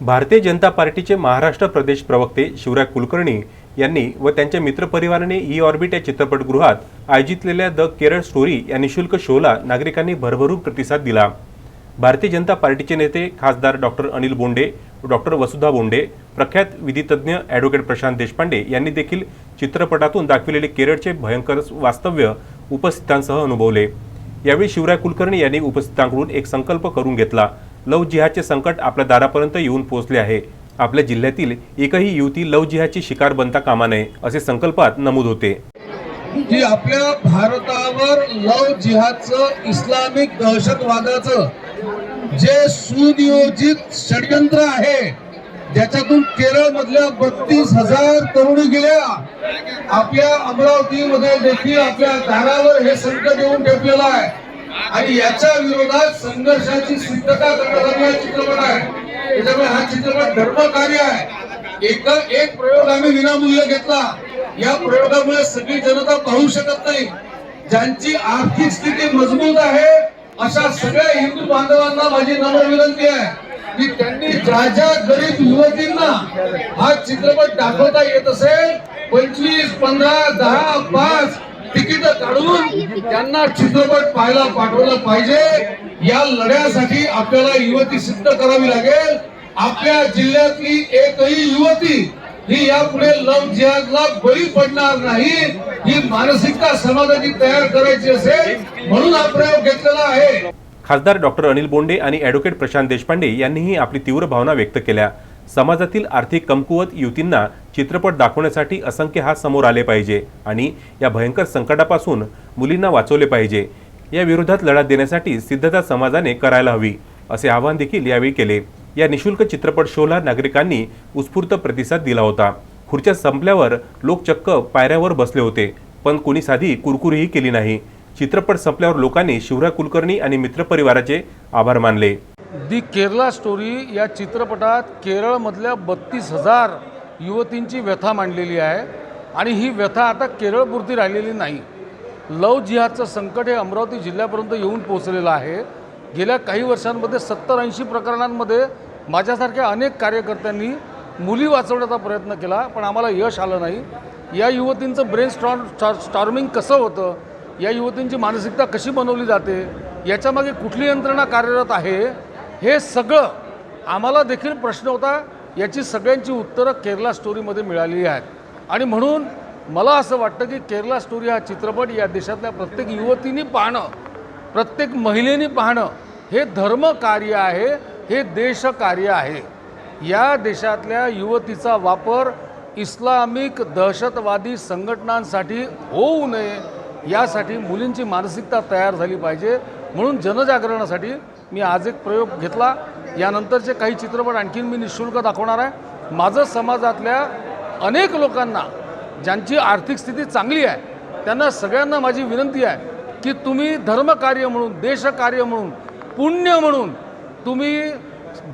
भारतीय जनता पार्टीचे महाराष्ट्र प्रदेश प्रवक्ते शिवराय कुलकर्णी यांनी व त्यांच्या मित्रपरिवाराने ई ऑर्बिट या चित्रपटगृहात आयोजितलेल्या द केरळ स्टोरी या निशुल्क शोला नागरिकांनी भरभरून प्रतिसाद दिला. भारतीय जनता पार्टीचे नेते खासदार डॉक्टर अनिल बोंडे डॉक्टर वसुधा बोंडे प्रख्यात विधितज्ञ ॲडव्होकेट प्रशांत देशपांडे यांनी देखील चित्रपटातून दाखविलेले केरळचे भयंकर वास्तव्य उपस्थितांसह अनुभवले. यावेळी शिवराय कुलकर्णी यांनी उपस्थितांकडून एक संकल्प करून घेतला. लव जिहाचे संकट आपल्या दारापर्यंत येऊन पोहोचले आहे. आपल्या जिल्ह्यातील एकही युवती लव जिहाची शिकार बनता कामा नये असे संकल्पात नमूद होते. की आपल्या भारतावर लव जिहादचं इस्लामिक दहशतवादाचं जे सुनियोजित षडयंत्र आहे ज्याच्यातून केरळ मधल्या बत्तीस हजार तरुणी गेल्या आपल्या अमरावतीमध्ये देखील आपल्या दारावर हे संकट येऊन ठेपलेलं आहे. आणि याच्या विरोधात संघर्षाची सिद्धता करण्यासाठी हा चित्रपट आहे. त्याच्यामुळे हा चित्रपट धर्मकार्य आहे. एक एक प्रयोग आम्ही विनामूल्य घेतला. या प्रयोगामुळे सगळी जनता पाहू शकत नाही. ज्यांची आर्थिक स्थिती मजबूत आहे अशा सगळ्या हिंदू बांधवांना माझी नम्र विनंती आहे की त्यांनी ज्या ज्या गरीब युवतींना हा चित्रपट दाखवता येत असेल पंचवीस पंधरा दहा पाच तिकीट काढून त्यांना चित्रपट पाहायला पाठवलं पाहिजे. या लढ्यासाठी आपल्याला युवती सिद्ध करावी लागेल. आपल्या जिल्ह्यातली एकही युवती ही यापुढे लव जिहादला बळी पडणार नाही. ही मानसिकता समाजाची तयार करायची असेल म्हणून हा प्रयोग घेतलेला आहे. खासदार डॉक्टर अनिल बोंडे आणि ॲडव्होकेट प्रशांत देशपांडे यांनीही आपली तीव्र भावना व्यक्त केल्या. समाजातील आर्थिक कमकुवत युतींना चित्रपट दाखवण्यासाठी असंख्य हात समोर आले पाहिजे आणि या भयंकर संकटापासून मुलींना वाचवले पाहिजे. या विरोधात लढा देण्यासाठी सिद्धता समाजाने करायला हवी असे आवाहन देखील यावेळी केले. या निशुल्क चित्रपट शोला नागरिकांनी उत्स्फूर्त प्रतिसाद दिला होता. खुर्च्या संपल्यावर लोक चक्क पायऱ्यावर बसले होते पण कोणी साधी कुरकुरीही केली नाही. चित्रपट संपल्यावर लोकांनी शिवराय कुलकर्णी आणि मित्रपरिवाराचे आभार मानले. दी केरला स्टोरी या चित्रपटात केरळमधल्या बत्तीस हजार युवतींची व्यथा मांडलेली आहे आणि ही व्यथा आता केरळपुरती राहिलेली नाही. लव जिहादचं संकट हे अमरावती जिल्ह्यापर्यंत येऊन पोचलेलं आहे. गेल्या काही वर्षांमध्ये सत्तर ऐंशी प्रकरणांमध्ये माझ्यासारख्या अनेक कार्यकर्त्यांनी मुली वाचवण्याचा प्रयत्न केला पण आम्हाला यश आलं नाही. या युवतींचं ब्रेन स्टॉर स्टॉ स्टॉर्मिंग कसं होतं? या युवतींची मानसिकता कशी बनवली जाते? याच्यामागे कुठली यंत्रणा कार्यरत आहे? हे सगळं आम्हाला देखील प्रश्न होता याची सगळ्यांची उत्तरं केरला स्टोरीमध्ये मिळालेली आहेत. आणि म्हणून मला असं वाटतं की केरला स्टोरी हा चित्रपट या देशातल्या प्रत्येक युवतींनी पाहणं प्रत्येक महिलेनी पाहणं हे धर्मकार्य आहे हे देशकार्य आहे. या देशातल्या युवतीचा वापर इस्लामिक दहशतवादी संघटनांसाठी होऊ नये यासाठी मुलींची मानसिकता तयार झाली पाहिजे म्हणून जनजागरणासाठी मी आज एक प्रयोग घेतला. यानंतरचे काही चित्रपट आणखीन मी निशुल्क दाखवणार आहे. माझं समाजातल्या अनेक लोकांना ज्यांची आर्थिक स्थिती चांगली आहे त्यांना सगळ्यांना माझी विनंती आहे की तुम्ही धर्मकार्य म्हणून देशकार्य म्हणून पुण्य म्हणून तुम्ही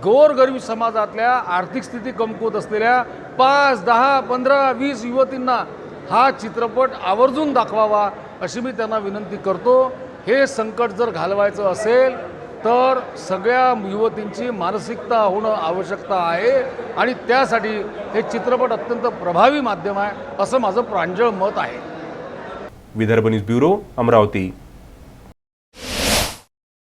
गोरगरीब समाजातल्या आर्थिक स्थिती कमकुवत असलेल्या पाच दहा पंधरा वीस युवतींना हा चित्रपट आवर्जून दाखवावा अशी मी त्यांना विनंती करतो. हे संकट जर घालवायचं असेल तर सगळ्या युवतींची मानसिकता होणं आवश्यकता आहे आणि त्यासाठी हे चित्रपट अत्यंत प्रभावी माध्यम आहे असं माझं प्रांजळ मत आहे. Vidarbha news bureau Amravati.